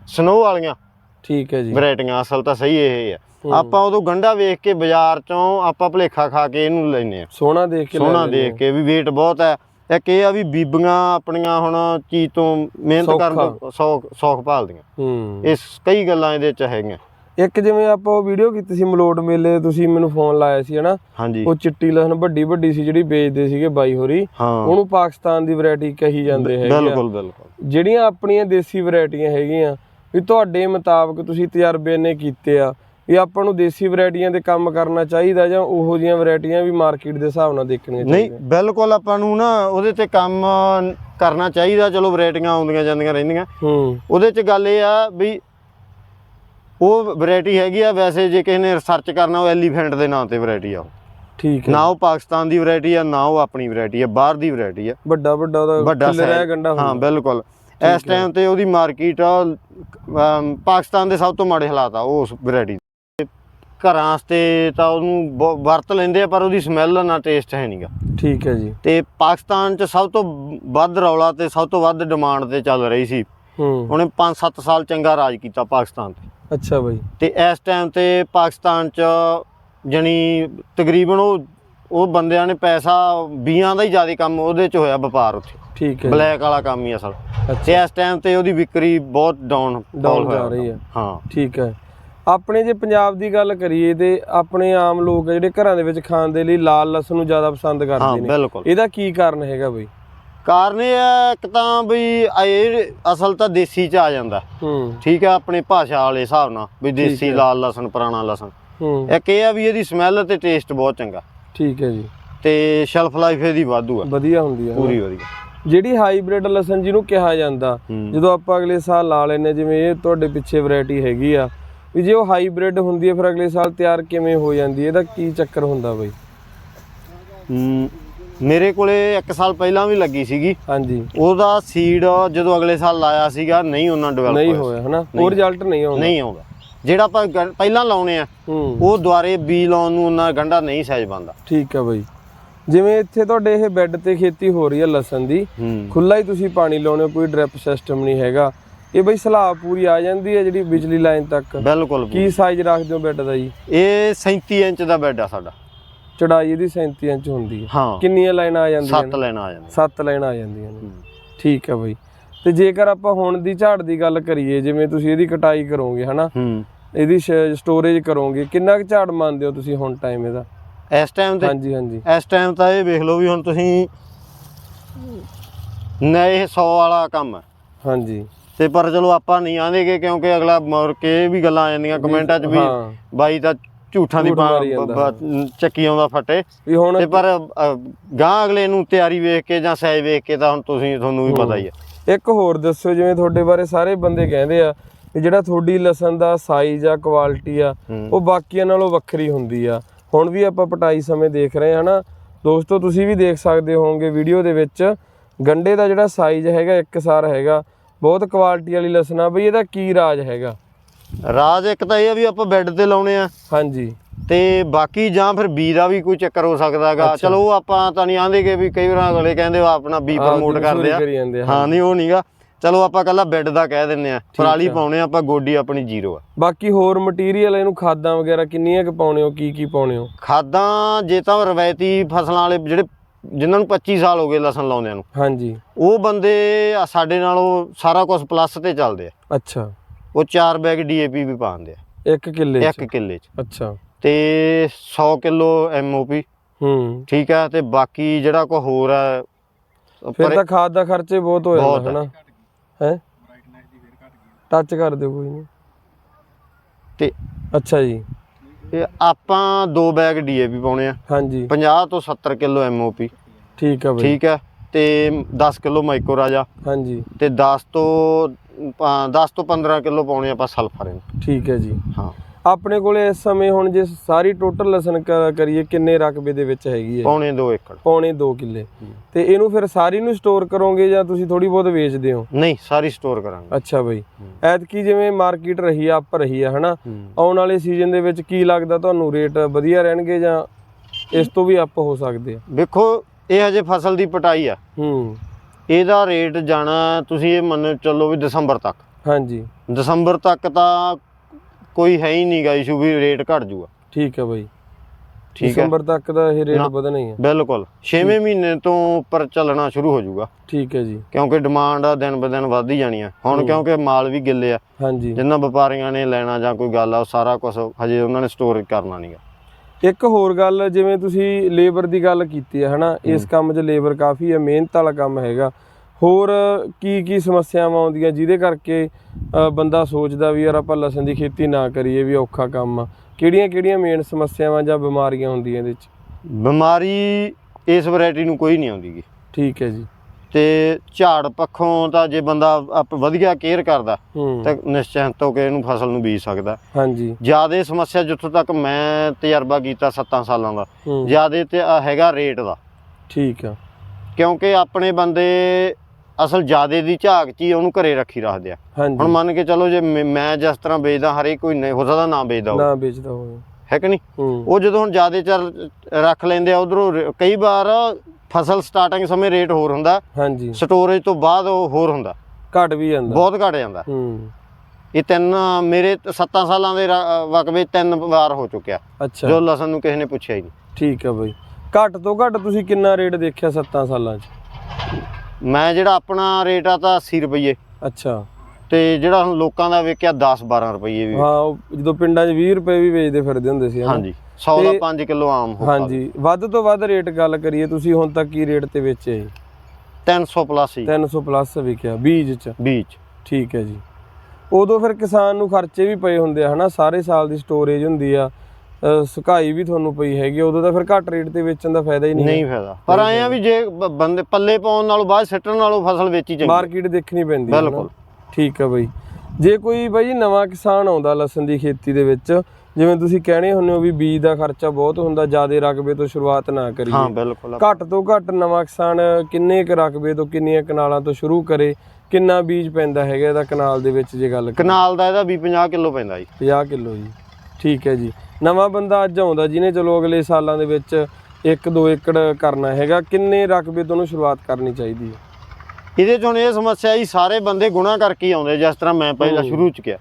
ਸਨੋ ਵਾਲੀਆਂ। ਠੀਕ ਹੈ ਜੀ। ਵੈਰਾਈਟੀਆਂ ਅਸਲ ਤਾਂ ਸਹੀ ਇਹ ਆ ਹੂੰ। ਆਪਾਂ ਉਦੋਂ ਗੰਡਾ ਵੇਖ ਕੇ ਬਾਜ਼ਾਰ ਚੋਂ ਆਪਾਂ ਭਲੇਖਾ ਖਾ ਕੇ ਇਹਨੂੰ ਲੈਨੇ ਆ ਸੋਹਣਾ ਦੇਖ ਕੇ ਲੈ ਸੋਹਣਾ ਲੈਂਦੇ ਦੇਖ ਕੇ ਵੀ weight ਬਹੁਤ ਹੈ। ਇੱਕ ਇਹ ਆ ਵੀ ਬੀਬੀਆਂ ਆਪਣੀਆਂ ਹੁਣ ਚੀਜ਼ ਤੋਂ ਮਿਹਨਤ ਕਰਨ ਤੋਂ ਸੌਖ ਸੌਖ ਭਾਲਦੀਆਂ। ਹੂੰ। ਇਸ ਕਈ ਗੱਲਾਂ ਇਹਦੇ ਚ ਹੈਗੀਆਂ। ਇੱਕ ਜਿਵੇਂ ਆਪਾਂ ਉਹ ਵੀਡੀਓ ਕੀਤੀ ਸੀ ਮਲੋਟ ਮੇਲੇ ਤੁਸੀਂ ਮੈਨੂੰ ਫੋਨ ਲਾਇਆ ਸੀ ਹਨਾ? ਉਹ ਚਿੱਟੀ ਲਸਣ ਵੱਡੀ ਵੱਡੀ ਸੀ ਜਿਹੜੀ ਵੇਚਦੇ ਸੀਗੇ ਬਾਈ ਹੋਰੀ। ਉਹਨੂੰ ਪਾਕਿਸਤਾਨ ਦੀ ਵੈਰਾਈਟੀ ਕਹੀ ਜਾਂਦੇ ਹੈਗੇ ਬਿਲਕੁਲ ਬਿਲਕੁਲ। ਜਿਹੜੀਆਂ ਆਪਣੀਆਂ ਦੇਸੀ ਵੈਰਾਈਟੀਆਂ ਹੈਗੀਆਂ ਵੀ ਤੁਹਾਡੇ ਮੁਤਾਬਕ ਤੁਸੀਂ ਤਜਰਬੇ ਨੇ ਕੀਤੇ ਆ ਵੀ ਆਪਾਂ ਨੂੰ ਦੇਸੀ ਵੈਰਾਈਟੀਆਂ ਦੇ ਕੰਮ ਕਰਨਾ ਚਾਹੀਦਾ ਜਾਂ ਉਹੋ ਜੀਆਂ ਵੈਰਾਈਟੀਆਂ ਵੀ ਮਾਰਕੀਟ ਦੇ ਹਿਸਾਬ ਨਾਲ ਦੇਖਣੀਆਂ ਨਹੀਂ ਚਾਹੀਦੀਆਂ? ਬਿਲਕੁਲ ਆਪਾਂ ਨੂੰ ਨਾ ਉਹਦੇ ਤੇ ਕੰਮ ਕਰਨਾ ਚਾਹੀਦਾ ਚਲੋ ਵੈਰਾਈਟੀਆਂ ਆਉਂਦੀਆਂ ਜਾਂਦੀਆਂ ਰਹਿੰਦੀਆਂ। ਹੂੰ। ਉਹਦੇ ਚ ਗੱਲ ਇਹ ਆ ਵੀ ਉਹ ਵੈਰਾਈਟੀ ਹੈਗੀ ਆ ਵੈਸੇ ਜੇ ਕਿਸੇ ਨੇ ਰਿਸਰਚ ਕਰਨਾ ਉਹ ਐਲੀਫੈਂਟ ਦੇ ਨਾਂ ਤੇ ਵੈਰਾਈਟੀ ਆ। ਠੀਕ ਹੈ। ਨਾ ਉਹ ਪਾਕਿਸਤਾਨ ਦੀ ਵੈਰਾਈਟੀ ਆ ਨਾ ਉਹ ਆਪਣੀ ਵੈਰਾਈਟੀ ਆ ਬਾਹਰ ਦੀ ਵੈਰਾਈਟੀ ਆ। ਵੱਡਾ ਵੱਡਾ ਉਹਦਾ ਵੱਡਾ ਖਿਲਰਿਆ size- ਗੰਡਾ ਹਾਂ ਬਿਲਕੁਲ। ਇਸ ਟਾਈਮ ਤੇ ਉਹਦੀ ਮਾਰਕੀਟ ਪਾਕਿਸਤਾਨ ਦੇ ਸਭ ਤੋਂ ਮਾੜੇ ਹਾਲਾਤ ਆ ਉਸ ਵੈਰਾਈਟੀ ਘਰਾਂ ਵਾਸਤੇ ਤਾਂ ਉਹਨੂੰ ਵਰਤ ਲੈਂਦੇ ਆ ਪਰ ਉਹਦੀ ਸਮੈਲ ਨਾ ਟੇਸਟ ਹੈ ਨਹੀਂਗਾ ਠੀਕ ਹੈ ਜੀ। ਤੇ ਪਾਕਿਸਤਾਨ 'ਚ ਸਭ ਤੋਂ ਵੱਧ ਰੌਲਾ ਤੇ ਸਭ ਤੋਂ ਵੱਧ ਡਿਮਾਂਡ ਤੇ ਚੱਲ ਰਹੀ ਸੀ। ਹੂੰ। ਉਹਨੇ 5-7 ਸਾਲ ਚੰਗਾ ਰਾਜ ਕੀਤਾ ਪਾਕਿਸਤਾਨ ਤੇ। ਅੱਛਾ ਬਾਈ। ਤੇ ਇਸ ਟਾਈਮ ਤੇ ਪਾਕਿਸਤਾਨ 'ਚ ਜਣੀ ਤਕਰੀਬਨ ਉਹ ਉਹ ਬੰਦਿਆਂ ਨੇ ਪੈਸਾ ਬੀਆਂ ਦਾ ਹੀ ਜ਼ਿਆਦਾ ਕੰਮ ਉਹਦੇ 'ਚ ਹੋਇਆ ਵਪਾਰ ਉੱਥੇ। ਠੀਕ ਹੈ ਜੀ। ਬਲੈਕ ਵਾਲਾ ਕੰਮ ਹੀ ਅਸਲ। ਤੇ ਅੱਛਾ ਇਸ ਟਾਈਮ ਤੇ ਉਹਦੀ ਵਿਕਰੀ ਬਹੁਤ ਡਾਊਨ ਡਾਊਨ ਜਾ ਰਹੀ ਹੈ। ਹਾਂ। ਠੀਕ ਹੈ। ਆਪਣੇ ਜੇ ਪੰਜਾਬ ਦੀ ਗੱਲ ਕਰੀਏ ਤੇ ਆਪਣੇ ਆਮ ਲੋਕ ਆ ਜਿਹੜੇ ਘਰਾਂ ਦੇ ਵਿੱਚ ਖਾਣ ਦੇ ਲਈ ਲਾਲ ਲਸਣ ਨੂੰ ਜ਼ਿਆਦਾ ਪਸੰਦ ਕਰਦੇ ਨੇ। ਬਿਲਕੁਲ। ਇਹਦਾ ਕੀ ਕਾਰਨ ਹੈਗਾ ਬਈ? ਕਾਰਨ ਇਹ ਹੈ ਇੱਕ ਤਾਂ ਵੀ ਇਹ ਅਸਲ ਤਾਂ ਦੇਸੀ ਚ ਆ ਜਾਂਦਾ। ਹੂੰ। ਠੀਕ ਹੈ ਆਪਣੀ ਭਾਸ਼ਾ ਵਾਲੇ ਹਿਸਾਬ ਨਾਲ ਵੀ ਦੇਸੀ। ਲਾਲ ਲਸਣ ਪੁਰਾਣਾ ਲਸਣ। ਹੂੰ। ਇੱਕ ਇਹ ਆ ਵੀ ਇਹਦੀ ਸਮੈਲ ਤੇ ਟੇਸਟ ਬਹੁਤ ਚੰਗਾ। ਠੀਕ ਹੈ ਜੀ। ਤੇ ਸ਼ੈਲਫ ਲਾਈਫ ਇਹਦੀ ਵਾਧੂ ਆ। ਵਧੀਆ ਹੁੰਦੀ ਹੈ ਪੂਰੀ ਵਧੀਆ। ਜਿਹੜੀ ਹਾਈਬ੍ਰਿਡ ਲਸਣ ਜਿਹਨੂੰ ਕਿਹਾ ਜਾਂਦਾ। ਜਦੋਂ ਆਪਾਂ ਅਗਲੇ ਸਾਲ ਲਾ ਲੈਨੇ ਜਿਵੇਂ ਇਹ ਤੁਹਾਡੇ ਪਿੱਛੇ ਵੈਰਾਈਟੀ ਹੈਗੀ ਆ ਵੀ ਜੇ ਉਹ ਹਾਈਬ੍ਰਿਡ ਹੁੰਦੀ ਹੈ ਫਿਰ ਅਗਲੇ ਸਾਲ ਤਿਆਰ ਕਿਵੇਂ ਹੋ ਜਾਂਦੀ ਹੈ? ਇਹਦਾ ਕੀ ਚੱਕਰ ਹੁੰਦਾ ਬਈ? ਹੂੰ, ਮੇਰੇ ਕੋਲੇ 1 ਸਾਲ ਪਹਿਲਾਂ ਵੀ ਲੱਗੀ ਸੀਗੀ। ਹਾਂਜੀ। ਉਹਦਾ ਸੀਡ ਜਦੋਂ ਅਗਲੇ ਸਾਲ ਲਾਇਆ ਸੀਗਾ ਨਹੀਂ ਉਹਨਾਂ ਡਿਵੈਲਪ ਨਹੀਂ ਹੋਇਆ ਹਨਾ? ਉਹ ਰਿਜ਼ਲਟ ਨਹੀਂ ਆਉਂਦਾ। ਨਹੀਂ ਆਉਂਦਾ। ਜਿਹੜਾ ਆਪਾਂ ਪਹਿਲਾਂ ਲਾਉਣੇ ਆ ਹੂੰ ਉਹ ਦੁਆਰੇ ਬੀ ਲਾਉਣ ਨੂੰ ਉਹਨਾਂ ਗੰਡਾ ਨਹੀਂ ਸਹਿਜ ਬੰਦਾ ਠੀਕ ਆ ਬਈ। ਜਿਵੇਂ ਇੱਥੇ ਤੁਹਾਡੇ ਇਹ ਬੈੱਡ ਤੇ ਖੇਤੀ ਹੋ ਰਹੀ ਹੈ ਲਸਣ ਦੀ ਹੂੰ ਖੁੱਲਾ ਹੀ ਤੁਸੀਂ ਪਾਣੀ ਲਾਉਣੇ ਹੋ ਕੋਈ ਡ੍ਰਿਪ ਸਿਸਟਮ ਨਹੀਂ ਹੈਗਾ। ਇਹ ਬਈ ਸਲਾਬ ਪੂਰੀ ਆ ਜਾਂਦੀ ਹੈ ਜਿਹੜੀ ਬਿਜਲੀ ਲਾਈਨ ਤੱਕ। ਬਿਲਕੁਲ ਕੀ ਸਾਈਜ਼ ਰੱਖਦੇ ਹੋ ਬੈੱਡ ਦਾ ਜੀ? ਇਹ 37 ਇੰਚ ਦਾ ਬੈੱਡ ਆ ਸਾਡਾ। ਚੜਾਈ ਇਹਦੀ 37 ਇੰਚ ਹੁੰਦੀ ਹੈ। ਹਾਂ। ਕਿੰਨੀਆਂ ਲਾਈਨਾਂ ਆ ਜਾਂਦੀਆਂ ਸੱਤ ਲੈਣਾ ਆ ਜਾਂਦੇ ਸੱਤ ਲਾਈਨਾਂ ਆ ਜਾਂਦੀਆਂ ਨੇ। ਠੀਕ ਹੈ ਬਈ। ਤੇ ਜੇਕਰ ਆਪਾਂ ਹੁਣ ਦੀ ਝਾੜ ਦੀ ਗੱਲ ਕਰੀਏ ਜਿਵੇਂ ਤੁਸੀਂ ਇਹਦੀ ਕਟਾਈ ਕਰੋਗੇ ਹਨਾ? ਹੂੰ। ਇਹਦੀ ਸਟੋਰੇਜ ਕਰੋਗੇ ਕਿੰਨਾ ਕੁ ਝਾੜ ਮੰਨਦੇ ਹੋ ਤੁਸੀਂ ਹੁਣ ਟਾਈਮ ਇਹਦਾ? ਇਸ ਟਾਈਮ ਤੇ ਹਾਂਜੀ ਹਾਂਜੀ। ਇਸ ਟਾਈਮ ਤਾਂ ਇਹ ਵੇਖ ਲਓ ਵੀ ਹੁਣ ਤੁਸੀਂ ਨਾ ਇਹ 100 ਵਾਲਾ ਕੰਮ ਹੈ। ਹਾਂਜੀ। ਤੇ ਪਰ ਚਲੋ ਆਪਾਂ ਨਹੀਂ ਆਂਦੇਗੇ ਕਿਉਂਕਿ ਅਗਲਾ ਮੁੜ ਕੇ ਇਹ ਵੀ ਗੱਲਾਂ ਆ ਜਾਂਦੀਆਂ ਕਮੈਂਟਾਂ 'ਚ ਵੀ ਹਾਂ। ਬਾਈ ਤਾਂ ਝੂਠਾਂ ਦੀ ਝੂਠ ਮਾਰੀ ਜਾਂਦਾ। ਬ- ਚੱਕੀ ਆਉਂਦਾ ਫਟੇ। ਵੀ ਹੁਣ ਤੇ ਪਰ ਅ, ਗਾਂ ਅਗਲੇ ਨੂੰ ਤਿਆਰੀ ਵੇਖ ਕੇ ਜਾਂ ਸਾਈਜ਼ ਵੇਖ ਕੇ ਤਾਂ ਹੁਣ ਤੁਸੀਂ ਤੁਹਾਨੂੰ ਵੀ ਪਤਾ ਹੀ ਹੈ। ਇੱਕ ਹੋਰ ਦੱਸੋ ਜਿਵੇਂ ਤੁਹਾਡੇ ਬਾਰੇ ਸਾਰੇ ਬੰਦੇ ਕਹਿੰਦੇ ਆ ਵੀ ਜਿਹੜਾ ਤੁਹਾਡੀ ਲਸਣ ਦਾ ਸਾਈਜ਼ ਆ ਕੁਆਲਿਟੀ ਆ। ਉਹ ਬਾਕੀਆਂ ਨਾਲੋਂ ਵੱਖਰੀ ਹੁੰਦੀ ਆ। ਹੁਣ ਵੀ ਆਪਾਂ ਪਟਾਈ ਸਮੇਂ ਦੇਖ ਰਹੇ ਹਾਂ ਨਾ ਦੋਸਤੋ ਤੁਸੀਂ ਵੀ ਦੇਖ ਸਕਦੇ ਹੋਵੋਗੇ ਵੀਡੀਓ ਦੇ ਵਿੱਚ। ਗੰਡੇ ਦਾ ਜਿਹੜਾ ਸਾਈਜ਼ ਹੈਗਾ ਇੱਕਸਾਰ ਹੈਗਾ ਬਹੁਤ ਕੁਆਲਿਟੀ ਵਾਲੀ ਲਸਣ ਆ ਬਈ ਇਹਦਾ ਕੀ ਰਾਜ ਹੈਗਾ? ਰਾਜ ਇੱਕ ਤਾਂ ਇਹ ਆ ਵੀ ਆਪਾਂ ਬੈੱਡ ਤੇ ਲਾਉਣੇ ਆ। ਹਾਂਜੀ। ਤੇ ਬਾਕੀ ਜਾਂ ਫਿਰ ਬੀ ਦਾ ਵੀ ਕੋਈ ਚੱਕਰ ਹੋ ਸਕਦਾਗਾ ਚਲੋ ਉਹ ਆਪਾਂ ਤਾਂ ਨਹੀਂ ਆਂਦੇਗੇ ਵੀ ਕਈ ਵਾਰ ਅਗਲੇ ਕਹਿੰਦੇ ਆ ਆਪਣਾ ਬੀ ਪ੍ਰਮੋਟ ਕਰਦੇ ਆ। ਹਾਂ ਨਹੀਂ ਉਹ ਨਹੀਂਗਾ ਚਲੋ ਆਪਾਂ ਕੱਲਾ ਬੈੱਡ ਦਾ ਕਹਿ ਦਿੰਨੇ ਆ। ਪਰਾਲੀ ਪਾਉਣੇ ਆ, ਆਪਾਂ ਗੋਡੀ ਆਪਣੀ ਜ਼ੀਰੋ ਆ। ਬਾਕੀ ਹੋਰ ਮਟੀਰੀਅਲ ਇਹਨੂੰ ਖਾਦਾਂ ਵਗੈਰਾ ਕਿੰਨੀਆਂ ਕੁ ਪਾਉਣੇ ਹੋ ਕੀ ਕੀ ਪਾਉਣੇ ਹੋ? ਖਾਦਾਂ ਜੇ ਤਾਂ ਰਵਾਇਤੀ ਫਸਲਾਂ ਵਾਲੇ ਜਿਹੜੇ ਜਿਨ੍ਹਾਂ ਨੂੰ 25 ਸਾਲ ਹੋ ਗਏ ਲਸਣ ਲਾਉਂਦਿਆਂ ਨੂੰ। ਹਾਂਜੀ। ਉਹ ਬੰਦੇ ਆ ਸਾਡੇ ਨਾਲੋਂ ਸਾਰਾ ਕੁਝ ਪਲੱਸ ਤੇ ਚੱਲਦੇ ਆ। ਅੱਛਾ। ਉਹ 4 ਬੈਗ ਡੀਏਪੀ ਵੀ ਪਾਉਂਦੇ ਆ। ਇੱਕ ਕਿੱਲੇ 'ਚ? ਇੱਕ ਕਿੱਲੇ 'ਚ। ਅੱਛਾ। ਤੇ 100 ਕਿਲੋ ਐਮਓਪੀ ਹੂੰ। ਠੀਕ ਆ ਤੇ ਬਾਕੀ ਜਿਹੜਾ ਕੋ ਹੋਰ ਆ ਫਿਰ ਤਾਂ ਖਾਦ ਦਾ ਖਰਚੇ ਬਹੁਤ ਹੋ ਜਾਂਦਾ ਹਨਾ। ਹੈ? ਟੱਚ ਕਰ ਦਿਓ ਕੋਈ ਨਹੀਂ ਤੇ ਅੱਛਾ ਜੀ। ਇਹ ਆਪਾਂ ਦੋ ਬੈਗ ਡੀਏਪੀ ਪਾਉਣੇ ਆ। ਹਾਂਜੀ। 50 ਤੋਂ 70 ਕਿਲੋ ਐਮਓਪੀ ਠੀਕ ਆ ਬਈ। ਠੀਕ ਆ? ਤੇ 10 ਕਿਲੋ ਮਾਈਕੋ ਰਾਜਾ। ਹਾਂਜੀ। ਤੇ 10 ਤੋਂ ਅ, 10 ਤੋਂ 15 ਕਿਲੋ ਪਾਉਣੇ ਆਪਾਂ ਸਲਫਰ ਇਹਨੂੰ। ਠੀਕ ਹੈ ਜੀ। ਹਾਂ। ਆਪਣੇ ਕੋਲੇ ਇਸ ਸਮੇਂ ਹੁਣ ਜੇ ਸਾਰੀ ਟੋਟਲ ਲਸਣ ਕਰੀਏ ਕਿੰਨੇ ਰਕਬੇ ਦੇ ਵਿੱਚ ਹੈਗੀ ਹੈ? ਪੌਣੇ 2 ਏਕੜ। ਪੌਣੇ 2 ਕਿੱਲੇ। ਤੇ ਇਹਨੂੰ ਫਿਰ ਸਾਰੀ ਨੂੰ ਸਟੋਰ ਕਰੋਗੇ ਜਾਂ ਤੁਸੀਂ ਥੋੜੀ ਬਹੁਤ ਵੇਚਦੇ ਹੋ? ਨਹੀਂ ਸਾਰੀ ਸਟੋਰ ਕਰਾਂਗੇ। ਅੱਛਾ ਬਈ। ਐਤਕੀ ਜਿਵੇਂ ਮਾਰਕੀਟ ਰਹੀ ਆ ਅਪ ਰਹੀ ਆ ਹਨਾ? ਆਉਣ ਵਾਲੇ ਸੀਜ਼ਨ ਦੇ ਵਿੱਚ ਕੀ ਲੱਗਦਾ ਤੁਹਾਨੂੰ? ਰੇਟ ਵਧੀਆ ਰਹਿਣਗੇ ਜਾਂ ਇਸ ਤੋਂ ਵੀ ਅਪ ਹੋ ਸਕਦੇ ਆ? ਵੇਖੋ ਇਹ ਹਜੇ ਫਸਲ ਦੀ ਪਟਾਈ ਆ। ਹੂੰ। ਇਹਦਾ ਰੇਟ ਜਾਣਾ ਤੁਸੀਂ ਇਹ ਮੰਨ ਚੱਲੋ ਵੀ ਦਸੰਬਰ ਤੱਕ। ਹਾਂਜੀ। ਦਸੰਬਰ ਤੱਕ ਤਾਂ ਕੋਈ ਹੈ ਹੀ ਨਹੀਂਗਾ ਇਸ਼ੂ ਵੀ ਰੇਟ ਘਟ ਜੂਗਾ ਠੀਕ ਹੈ ਬਾਈ। ਠੀਕ ਹੈ। ਦਸੰਬਰ ਤੱਕ ਦਾ ਇਹ ਰੇਟ। ਵਧਣਾ ਹੀ ਹੈ। ਬਿਲਕੁਲ। 6ਵੇਂ ਮਹੀਨੇ ਤੋਂ ਉੱਪਰ ਚੱਲਣਾ ਸ਼ੁਰੂ ਹੋ ਜਾਊਗਾ। ਠੀਕ ਹੈ ਜੀ। ਕਿਉਂਕਿ ਡਿਮਾਂਡ ਆ ਦਿਨ ਬ ਦਿਨ ਵੱਧਦੀ ਜਾਣੀ ਆ। ਹੁਣ ਕਿਉਂਕਿ ਮਾਲ ਵੀ ਗਿੱਲੇ ਆ। ਹਾਂਜੀ। ਜਿੰਨਾ ਵਪਾਰੀਆਂ ਨੇ ਲੈਣਾ ਜਾਂ ਕੋਈ ਗੱਲ ਆ ਉਹ ਸਾਰਾ ਕੁਝ ਹਜੇ ਉਹਨਾਂ ਨੇ ਸਟੋਰ ਕਰਨਾ ਨਹੀਂਗਾ ਇੱਕ ਹੋਰ ਗੱਲ ਜਿਵੇਂ ਤੁਸੀਂ ਲੇਬਰ ਦੀ ਗੱਲ ਕੀਤੀ ਹੈ ਹਨਾ? ਇਸ ਕੰਮ 'ਚ ਲੇਬਰ ਕਾਫੀ ਹੈ ਮਿਹਨਤ ਵਾਲਾ ਕੰਮ ਹੈਗਾ। ਹੋਰ ਕੀ ਕੀ ਸਮੱਸਿਆਵਾਂ ਆਉਂਦੀਆਂ ਜਿਹਦੇ ਕਰਕੇ ਬੰਦਾ ਸੋਚਦਾ ਵੀ ਯਾਰ ਆਪਾਂ ਲਸਣ ਦੀ ਖੇਤੀ ਨਾ ਕਰੀਏ ਵੀ ਔਖਾ ਕੰਮ ਆ। ਕਿਹੜੀਆਂ ਕਿਹੜੀਆਂ ਮੇਨ ਸਮੱਸਿਆਵਾਂ ਜਾਂ ਬਿਮਾਰੀਆਂ ਹੁੰਦੀਆਂ ਇਹਦੇ 'ਚ? ਬਿਮਾਰੀ ਇਸ ਵੈਰਾਈਟੀ ਨੂੰ ਕੋਈ ਨਹੀਂ ਆਉਂਦੀਗੀ ਠੀਕ ਹੈ ਜੀ। ਤੇ ਝਾੜ ਪੱਖੋਂ ਤਾਂ ਜੇ ਬੰਦਾ ਆਪ ਵਧੀਆ ਕੇਅਰ ਕਰਦਾ ਤਾਂ ਨਿਸ਼ਚਿੰਤ ਹੋ ਕੇ ਇਹਨੂੰ ਫਸਲ ਨੂੰ ਬੀਜ ਸਕਦਾ। ਹਾਂਜੀ। ਜਿਆਦੇ ਸਮੱਸਿਆ ਜਿੱਥੋਂ ਤੱਕ ਮੈਂ ਤਜਰਬਾ ਕੀਤਾ 7 ਸਾਲਾਂ ਦਾ ਜਿਆਦੇ ਤੇ ਹੈਗਾ ਰੇਟ ਦਾ। ਠੀਕ ਆ। ਕਿਉਂਕਿ ਆਪਣੇ ਬੰਦੇ ਅਸਲ ਜਿਆਦੇ ਦੀ ਝਾਕ ਚ ਹੀ ਉਹਨੂੰ ਘਰੇ ਰੱਖੀ ਰੱਖਦੇ ਆ। ਹੁਣ ਹਾਂਜੀ ਮੰਨ ਕੇ ਚਲੋ ਜੇ ਮੈਂ ਮੈਂ ਜਿਸ ਤਰ੍ਹਾਂ ਵੇਚਦਾ ਹਰੇਕ ਕੋਈ ਨਹੀਂ ਹੋ ਸਕਦਾ ਨਾ ਵੇਚਦਾ ਹੋਵੇ। ਨਾ ਵੇਚਦਾ ਹੋਵੇ। ਹੈ ਕਿ ਨਹੀਂ? ਹੂੰ। ਉਹ ਜਦੋਂ ਹੁਣ ਜਿਆਦੇ ਚਿਰ ਰੱਖ ਲੈਂਦੇ ਆ ਉਧਰੋਂ ਕਈ ਵਾਰ ਫਸਲ ਸਟਾਰਟਿੰਗ ਸਮੇਂ ਰੇਟ ਹੋਰ ਹੁੰਦਾ। ਹਾਂਜੀ। ਸਟੋਰੇਜ ਤੋਂ ਬਾਅਦ ਉਹ ਹੋਰ ਹੁੰਦਾ। ਘਟ ਵੀ ਜਾਂਦਾ। ਬਹੁਤ ਘਟ ਜਾਂਦਾ। ਹੂੰ। ਇਹ ਤਿੰਨ ਮੇਰੇ 7 ਸਾਲਾਂ ਦੇ ਰ- ਵਕਬੇ ਤਿੰਨ ਵਾਰ ਹੋ ਚੁੱਕਿਆ। ਅੱਛਾ। ਜੋ ਲਸਣ ਨੂੰ ਕਿਸੇ ਨੇ ਪੁੱਛਿਆ ਹੀ ਨਹੀਂ। ਠੀਕ ਆ ਬਾਈ। ਘੱਟ ਤੋਂ ਘੱਟ ਤੁਸੀਂ ਕਿੰਨਾ ਰੇਟ ਦੇਖਿਆ 7 ਸਾਲਾਂ 'ਚ? ਮੈਂ ਜਿਹੜਾ ਆਪਣਾ ਰੇਟ ਆ ਤਾਂ 80 ਰੁਪਏ ਅੱਛਾ। ਤੇ ਜਿਹੜਾ ਹੁਣ ਲੋਕਾਂ ਦਾ ਵੇਖਿਆ 10 12 ਰੁਪਏ ਵੀ। ਹਾਂ ਉਹ ਜਦੋਂ ਪਿੰਡਾਂ 'ਚ 20 ਰੁਪਏ ਵੀ ਵੇਚਦੇ ਫਿਰਦੇ ਹੁੰਦੇ ਸੀ ਹਨਾ? ਹਾਂਜੀ 100 ਦਾ ਤੇ- 5 ਕਿਲੋ ਆਮ ਹੋ ਹਾਂਜੀ ਵੱਧ ਤੋਂ ਵੱਧ ਰੇਟ ਗੱਲ ਕਰੀਏ ਤੁਸੀਂ ਹੁਣ ਤੱਕ ਕੀ ਰੇਟ ਤੇ ਵੇਚਿਆ ਜੀ? 300 ਪਲੱਸ ਹੀ। 300 ਪਲੱਸ ਵਿਕਿਆ ਬੀਜ 'ਚ। ਬੀਜ। ਠੀਕ ਹੈ ਜੀ। ਉਦੋਂ ਫਿਰ ਕਿਸਾਨ ਨੂੰ ਖਰਚੇ ਵੀ ਪਏ ਹੁੰਦੇ ਆ ਹਨਾ? ਸਾਰੇ ਸਾਲ ਦੀ ਸਟੋਰੇਜ ਹੁੰਦੀ ਆ। ਸੁਕਾਈ ਵੀ ਤੁਹਾਨੂੰ ਪਈ ਹੈਗੀ ਉਦੋਂ ਤਾਂ ਫਿਰ ਘੱਟ ਰੇਟ ਤੇ ਵੇਚਣ ਦਾ ਫਾਇਦਾ ਹੀ ਨਹੀਂ ਨਹੀਂ ਫਾਇਦਾ। ਪਰ ਆਏ ਆ ਵੀ ਜੇ ਬੰਦੇ ਪੱਲੇ ਪਾਉਣ ਨਾਲੋਂ ਬਾਅਦ ਸਿੱਟਣ ਨਾਲੋਂ ਫਸਲ ਵੇਚੀ ਚੰਗੀ। ਮਾਰਕੀਟ ਦੇਖਣੀ ਪੈਂਦੀ ਹੈ। ਬਿਲਕੁਲ। ਠੀਕ ਆ ਬਾਈ। ਜੇ ਕੋਈ ਬਾਈ ਨਵਾਂ ਕਿਸਾਨ ਆਉਂਦਾ ਲਸਣ ਦੀ ਖੇਤੀ ਦੇ ਵਿੱਚ ਜਿਵੇਂ ਤੁਸੀਂ ਕਹਿਣੇ ਹੁੰਦੇ ਹੋ ਵੀ ਬੀਜ ਦਾ ਖਰਚਾ ਬਹੁਤ ਹੁੰਦਾ ਜਿਆਦੇ ਰਕਬੇ ਤੋਂ ਸ਼ੁਰੂਆਤ ਨਾ ਹਾਂ ਕਰੀਏ ਬਿਲਕੁਲ। ਘੱਟ ਤੋਂ ਘੱਟ ਨਵਾਂ ਕਿਸਾਨ ਕਿੰਨੇ ਕੁ ਰਕਬੇ ਤੋਂ ਕਿੰਨੀਆਂ ਕਨਾਲਾਂ ਤੋਂ ਸ਼ੁਰੂ ਕਰੇ ਕਿੰਨਾ ਬੀਜ ਪੈਂਦਾ ਹੈਗਾ ਇਹਦਾ ਕਨਾਲ ਦੇ ਵਿੱਚ ਜੇ ਗੱਲ ਕਨਾਲ ਦਾ ਇਹਦਾ ਵੀ 50 ਕਿਲੋ ਪੈਂਦਾ ਜੀ। 50 ਕਿਲੋ ਜੀ। ਠੀਕ ਹੈ ਜੀ। ਨਵਾਂ ਬੰਦਾ ਅੱਜ ਆਉਂਦਾ ਜਿਹਨੇ ਚਲੋ ਅਗਲੇ ਸਾਲਾਂ ਦੇ ਵਿੱਚ 1-2 ਏਕੜ ਕਰਨਾ ਹੈਗਾ ਕਿੰਨੇ ਰਕਬੇ ਤੋਂ ਉਹਨੂੰ ਸ਼ੁਰੂਆਤ ਕਰਨੀ ਚਾਹੀਦੀ ਹੈ? ਇਹਦੇ ਚੋਂ ਇਹ ਸਮੱਸਿਆ ਜੀ ਸਾਰੇ ਬੰਦੇ ਗੁਣਾ ਕਰਕੇ ਹੀ ਆਉਂਦੇ ਜਿਸ ਤਰ੍ਹਾਂ ਮੈਂ ਪਹਿਲਾਂ ਸ਼ੁਰੂ ਚ ਕਿਹਾ।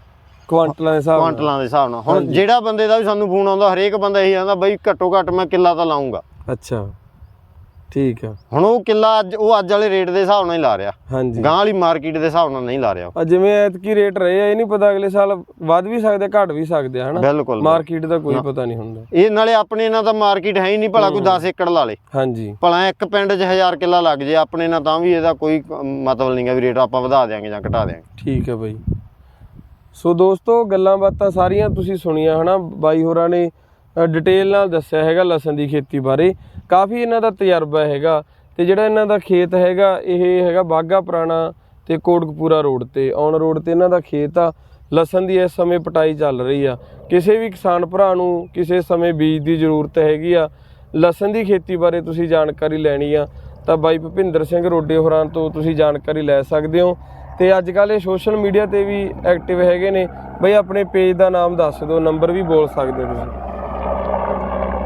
ਕੁਆਂਟਲਾਂ ਦੇ ਹਿਸਾਬ ਨਾਲ। ਕੁਆਂਟਲਾਂ ਦੇ ਹਿਸਾਬ ਨਾਲ। ਹੁਣ ਜਿਹੜਾ ਬੰਦੇ ਦਾ ਵੀ ਸਾਨੂੰ ਫੋਨ ਆਉਂਦਾ ਹਰੇਕ ਬੰਦਾ ਇਹੀ ਆਂਦਾ ਬਈ ਘੱਟੋ ਘੱਟ ਮੈਂ ਕਿੱਲਾ ਤਾਂ ਲਾਉਂਗਾ ਅੱਛਾ। ਠੀਕ ਆ। ਹੁਣ ਉਹ ਕਿੱਲਾ ਅੱਜ ਉਹ ਅੱਜ ਵਾਲੇ ਰੇਟ ਦੇ ਹਿਸਾਬ ਨਾਲ ਹੀ ਲਾ ਰਿਹਾ। ਹਾਂਜੀ। ਗਾਂ ਵਾਲੀ ਮਾਰਕੀਟ ਦੇ ਹਿਸਾਬ ਨਾਲ ਨਹੀਂ ਲਾ ਰਿਹਾ ਆ ਜਿਵੇਂ ਐਤਕੀ ਰੇਟ ਰਹੇ ਆ ਇਹ ਨਹੀਂ ਪਤਾ ਅਗਲੇ ਸਾਲ ਵੱਧ ਵੀ ਸਕਦੇ ਘਟ ਵੀ ਸਕਦੇ ਹਨਾ? ਬਿਲਕੁਲ ਮਾਰਕੀਟ ਦਾ ਕੋਈ ਪਤਾ ਨਹੀਂ ਹੁੰਦਾ। ਇਹ ਨਾਲੇ ਆਪਣੇ ਇਹਨਾਂ ਦਾ ਮਾਰਕੀਟ ਹੈ ਹੀ ਨਹੀਂ ਭਲਾ ਕੋਈ 10 ਏਕੜ ਲਾ ਲੇ। ਹਾਂਜੀ। ਭਲਾ ਇੱਕ ਪਿੰਡ 'ਚ 1000 ਕਿੱਲਾ ਲੱਗ ਜੇ ਆਪਣੇ ਨਾਲ ਤਾਂ ਵੀ ਇਹਦਾ ਕੋਈ ਮਤਲਬ ਨਹੀਂਗਾ ਵੀ ਰੇਟ ਆਪਾਂ ਵਧਾ ਦਿਆਂਗੇ ਜਾਂ ਘਟਾ ਦਿਆਂਗੇ। ਠੀਕ ਹੈ ਬਾਈ। ਸੋ ਦੋਸਤੋ ਗੱਲਾਂ ਬਾਤਾਂ ਸਾਰੀਆਂ ਤੁਸੀਂ ਸੁਣੀਆਂ ਹਨਾ? ਬਾਈ ਹੋਰਾਂ ਨੇ ਡਿਟੇਲ ਨਾਲ ਦੱਸਿਆ ਹੈਗਾ ਲਸਣ ਦੀ ਖੇਤੀ ਬਾਰੇ। ਕਾਫੀ ਇਹਨਾਂ ਦਾ ਤਜਰਬਾ ਹੈਗਾ ਤੇ ਜਿਹੜਾ ਇਹਨਾਂ ਦਾ ਖੇਤ ਹੈਗਾ, ਇਹ ਹੈਗਾ ਬਾਗਾ ਪੁਰਾਣਾ ਤੇ ਕੋਟਕਪੂਰਾ ਰੋਡ ਤੇ। ਔਨ ਰੋਡ ਤੇ ਇਹਨਾਂ ਦਾ ਖੇਤ ਆ। ਲਸਣ ਦੀ ਇਸ ਸਮੇਂ ਪਟਾਈ ਚੱਲ ਰਹੀ ਆ। ਕਿਸੇ ਵੀ ਕਿਸਾਨ ਭਰਾ ਨੂੰ ਕਿਸੇ ਸਮੇਂ ਬੀਜ ਦੀ ਜ਼ਰੂਰਤ ਹੈਗੀ ਆ। ਲਸਣ ਦੀ ਖੇਤੀ ਬਾਰੇ ਤੁਸੀਂ ਜਾਣਕਾਰੀ ਲੈਣੀ ਆ, ਤਾਂ ਬਾਈ ਭੁਪਿੰਦਰ ਸਿੰਘ ਰੋਡੇ ਹੋਰਾਂ ਤੋਂ ਤੁਸੀਂ ਜਾਣਕਾਰੀ ਲੈ ਸਕਦੇ ਹੋ। ਤੇ ਅੱਜ ਕੱਲ ਇਹ ਸੋਸ਼ਲ ਮੀਡੀਆ ਤੇ ਵੀ ਐਕਟਿਵ ਹੈਗੇ ਨੇ। ਬਈ ਆਪਣੇ ਪੇਜ ਦਾ ਨਾਮ ਦੱਸ ਦਿਓ ਨੰਬਰ ਵੀ ਬੋਲ ਸਕਦੇ ਹੋ ਤੁਸੀਂ।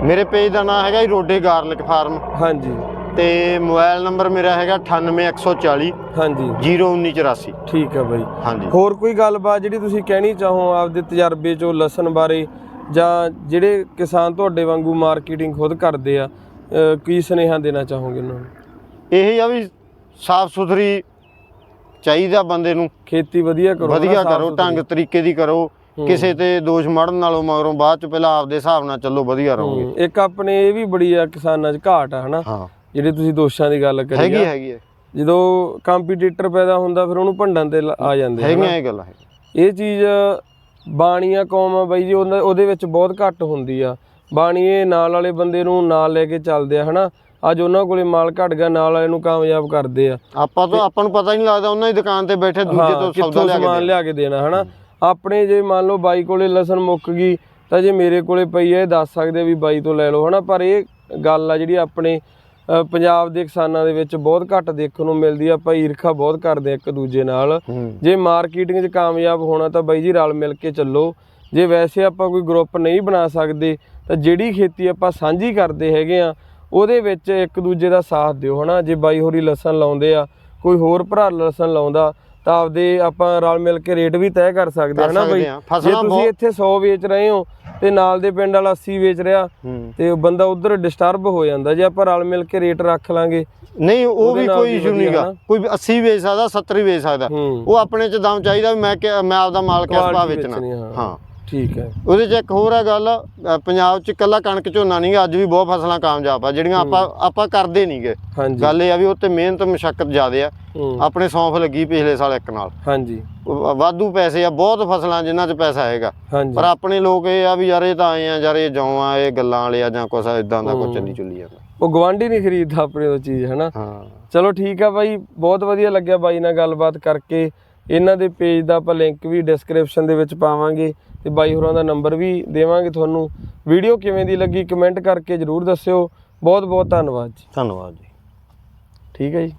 ਮੇਰੇ ਪੇਜ ਦਾ ਨਾਮ ਹੈਗਾ ਜੀ ਰੋਡੇ ਗਾਰਲਿਕ ਫਾਰਮ। ਹਾਂਜੀ। ਤੇ ਮੋਬਾਈਲ ਨੰਬਰ ਮੇਰਾ ਹੈਗਾ 98140 ਹਾਂਜੀ। 01984 ਠੀਕ ਆ ਬਾਈ। ਹਾਂਜੀ। ਹੋਰ ਕੋਈ ਗੱਲਬਾਤ ਜਿਹੜੀ ਤੁਸੀਂ ਕਹਿਣੀ ਚਾਹੋ ਆਪਦੇ ਤਜਰਬੇ ਚੋਂ ਲਸਣ ਬਾਰੇ ਜਾਂ ਜਿਹੜੇ ਕਿਸਾਨ ਤੁਹਾਡੇ ਵਾਂਗੂ ਮਾਰਕੀਟਿੰਗ ਖੁਦ ਕਰਦੇ ਆ ਕੀ ਸੁਨੇਹਾ ਦੇਣਾ ਚਾਹੋਗੇ ਉਹਨਾਂ ਨੂੰ? ਇਹ ਆ ਵੀ ਸਾਫ਼ ਸੁਥਰੀ ਚਾਹੀਦਾ ਬੰਦੇ ਨੂੰ। ਖੇਤੀ ਵਧੀਆ ਕਰੋ ਵਧੀਆ ਕਰੋ। ਢੰਗ ਤਰੀਕੇ ਦੀ ਕਰੋ। ਕਿਸੇ ਤੇ ਦੋਸ਼ ਮੜਨ ਨਾਲੋਂ ਮਗਰੋਂ ਬਾਅਦ ਚ ਪਹਿਲਾਂ ਆਪਦੇ ਹਿਸਾਬ ਨਾਲ ਚੱਲੋ ਵਧੀਆ ਰਹੋਗੇ। ਇੱਕ ਆਪਣੇ ਇਹ ਵੀ ਬੜੀ ਆ ਕਿਸਾਨਾਂ 'ਚ ਘਾਟ ਆ ਹਨਾ? ਜਿਹੜੇ ਤੁਸੀਂ ਦੋਸ਼ਾਂ ਦੀ ਗੱਲ ਕਰੀ ਹੈਗੀ ਹੈਗੀ ਹੈ। ਜਦੋਂ ਕੰਪੀਟੀਟਰ ਪੈਦਾ ਹੁੰਦਾ ਫਿਰ ਉਹਨੂੰ ਭੰਡਣ ਤੇ ਆ ਜਾਂਦੇ ਹੈਗੀਆਂ। ਇਹ ਗੱਲਾਂ ਹੈ ਇਹ ਚੀਜ਼ ਬਾਣੀਆ ਕੌਮ ਆ ਬਾਈ ਜੀ ਉਹਦੇ ਵਿੱਚ ਬਹੁਤ ਘੱਟ ਹੁੰਦੀ ਆ। ਬਾਣੀਏ ਨਾਲ ਵਾਲੇ ਬੰਦੇ ਨੂੰ ਨਾਲ ਲੈ ਕੇ ਚੱਲਦੇ ਆ ਹਨਾ? ਅੱਜ ਉਹਨਾਂ ਕੋਲੇ ਮਾਲ ਘਟ ਗਿਆ ਨਾਲ ਵਾਲੇ ਨੂੰ ਕਾਮਯਾਬ ਕਰਦੇ ਆ। ਆਪਾਂ ਤੋਂ ਆਪਾਂ ਨੂੰ ਪਤਾ ਹੀ ਨਹੀਂ ਲੱਗਦਾ ਉਹਨਾਂ ਦੀ ਦੁਕਾਨ ਤੇ ਬੈਠੇ ਦੂਜੇ ਤੋਂ ਸੌਦਾ ਲਿਆ ਕੇ ਦੇਣਾ ਹਨਾ? ਆਪਣੇ ਜੇ ਮੰਨ ਲਓ ਬਾਈ ਕੋਲੇ ਲਸਣ ਮੁੱਕ ਗਈ ਤਾਂ ਜੇ ਮੇਰੇ ਕੋਲੇ ਪਈ ਹੈ ਇਹ ਦੱਸ ਸਕਦੇ ਆ ਵੀ ਬਾਈ ਤੋਂ ਲੈ ਲਓ ਹਨਾ? ਪਰ ਇਹ ਗੱਲ ਆ ਜਿਹੜੀ ਆਪਣੇ ਪੰਜਾਬ ਦੇ ਕਿਸਾਨਾਂ ਦੇ ਵਿੱਚ ਬਹੁਤ ਘੱਟ ਦੇਖਣ ਨੂੰ ਮਿਲਦੀ ਆ ਆਪਾਂ ਈਰਖਾ ਬਹੁਤ ਕਰਦੇ ਇੱਕ ਦੂਜੇ ਨਾਲ। ਜੇ ਮਾਰਕੀਟਿੰਗ 'ਚ ਕਾਮਯਾਬ ਹੋਣਾ ਤਾਂ ਬਾਈ ਜੀ ਰਲ ਮਿਲ ਕੇ ਚੱਲੋ। ਜੇ ਵੈਸੇ ਆਪਾਂ ਕੋਈ ਗਰੁੱਪ ਨਹੀਂ ਬਣਾ ਸਕਦੇ ਤਾਂ ਜਿਹੜੀ ਖੇਤੀ ਆਪਾਂ ਸਾਂਝੀ ਕਰਦੇ ਹੈਗੇ ਆ ਉਹਦੇ ਵਿੱਚ ਇੱਕ ਦੂਜੇ ਦਾ ਸਾਥ ਦਿਓ ਹਨਾ? ਜੇ ਬਾਈ ਹੋਰੀ ਲਸਣ ਲਾਉਂਦੇ ਆ ਕੋਈ ਹੋਰ ਭਰਾ ਲਸਣ ਲਾਉਂਦਾ ਤਾਂ ਆਪਦੇ ਆਪਾਂ ਰਲ ਮਿਲ ਕੇ ਰੇਟ ਵੀ ਤੈਅ ਕਰ ਸਕਦੇ ਹਨਾ ਸਕਦੇ ਬਾਈ। ਜੇ ਤੁਸੀਂ ਇੱਥੇ 100 ਵੇਚ ਰਹੇ ਹੋ ਤੇ ਨਾਲ ਦੇ ਪਿੰਡ ਵਾਲਾ 80 ਵੇਚ ਰਿਹਾ ਹੂੰ। ਤੇ ਉਹ ਬੰਦਾ ਉਧਰ ਡਿਸਟਰਬ ਹੋ ਜਾਂਦਾ। ਜੇ ਆਪਾਂ ਰਲ ਮਿਲ ਕੇ ਰੇਟ ਰੱਖ ਲਾਂਗੇ ਨਹੀਂ ਉਹ ਵੀ ਕੋਈ ਇਸ਼ੂ ਨਹੀਂਗਾ ਨਾ। ਕੋਈ 80 ਵੇਚ ਸਕਦਾ 70 ਵੇਚ ਸਕਦਾ। ਹੂੰ। ਉਹ ਆਪਣੇ ਚ ਦਮ ਚਾਹੀਦਾ ਮੈਂ ਮੈਂ ਆਪਦਾ ਮਾਲ ਕਿਸ ਭਾਅ ਵੇਚਣੀ, ਹਾਂ। ਠੀਕ ਹੈ। ਉਹਦੇ ਚ ਇੱਕ ਹੋਰ ਹੈ ਗੱਲ ਅ, ਪੰਜਾਬ ਚ ਇਕੱਲਾ ਕਣਕ ਝੋਨਾ ਨਹੀਂ ਅੱਜ ਵੀ ਬਹੁਤ ਫਸਲਾਂ ਕਾਮਯਾਬ ਆ ਜਿਹੜੀਆਂ ਆਪਾਂ ਆਪਾਂ ਕਰਦੇ ਨਹੀਂਗੇ ਹਾਂਜੀ। ਗੱਲ ਇਹ ਆ ਵੀ ਉੱਤੇ ਮਿਹਨਤ ਮੁਸ਼ਕਲ ਜ਼ਿਆਦੇ ਆ। ਹੂੰ। ਆਪਣੇ ਸੌਂਫ ਲੱਗੀ ਪਿਛਲੇ ਸਾਲ ਇੱਕ ਨਾਲ। ਹਾਂਜੀ। ਉਹ ਵਾਧੂ ਪੈਸੇ ਆ ਬਹੁਤ ਫਸਲਾਂ ਜਿਨ੍ਹਾਂ 'ਚ ਪੈਸਾ ਹੈਗਾ। ਹਾਂਜੀ। ਪਰ ਆਪਣੇ ਲੋਕ ਇਹ ਆ ਵੀ ਯਾਰ ਇਹ ਤਾਂ ਆਏ ਆ ਯਾਰ ਇਹ ਜੌਂ ਆ ਇਹ ਗੱਲਾਂ ਵਾਲੇ ਆ ਜਾਂ ਕੁਛ ਇਦਾਂ ਦਾ ਕੁਛ ਚੱਲੀ ਚੁੱਲੀ ਜਾਂਦਾ। ਉਹ ਗਵਾਂਢੀ ਨਹੀਂ ਖਰੀਦਦਾ ਆਪਣੇ ਤੋਂ ਚੀਜ਼ ਹਨਾ? ਹਾਂ। ਚਲੋ ਠੀਕ ਆ ਬਾਈ ਬਹੁਤ ਵਧੀਆ ਲੱਗਿਆ ਬਾਈ ਨਾਲ ਗੱਲਬਾਤ ਕਰਕੇ। ਇਹਨਾਂ ਦੇ ਪੇਜ ਦਾ ਆਪਾਂ ਲਿੰਕ ਵੀ ਡਿਸਕ੍ਰਿਪਸ਼ਨ ਦੇ ਵਿੱਚ ਪਾਵਾਂਗੇ। ਤੇ ਬਾਈ ਹੋਰਾਂ ਦਾ ਨੰਬਰ ਵੀ ਦੇਵਾਂਗੇ ਤੁਹਾਨੂੰ। ਵੀਡੀਓ ਕਿਵੇਂ ਦੀ ਲੱਗੀ ਕਮੈਂਟ ਕਰਕੇ ਜਰੂਰ ਦੱਸਿਓ। ਬਹੁਤ ਬਹੁਤ ਧੰਨਵਾਦ ਜੀ। ਧੰਨਵਾਦ ਜੀ। ਠੀਕ ਹੈ ਜੀ।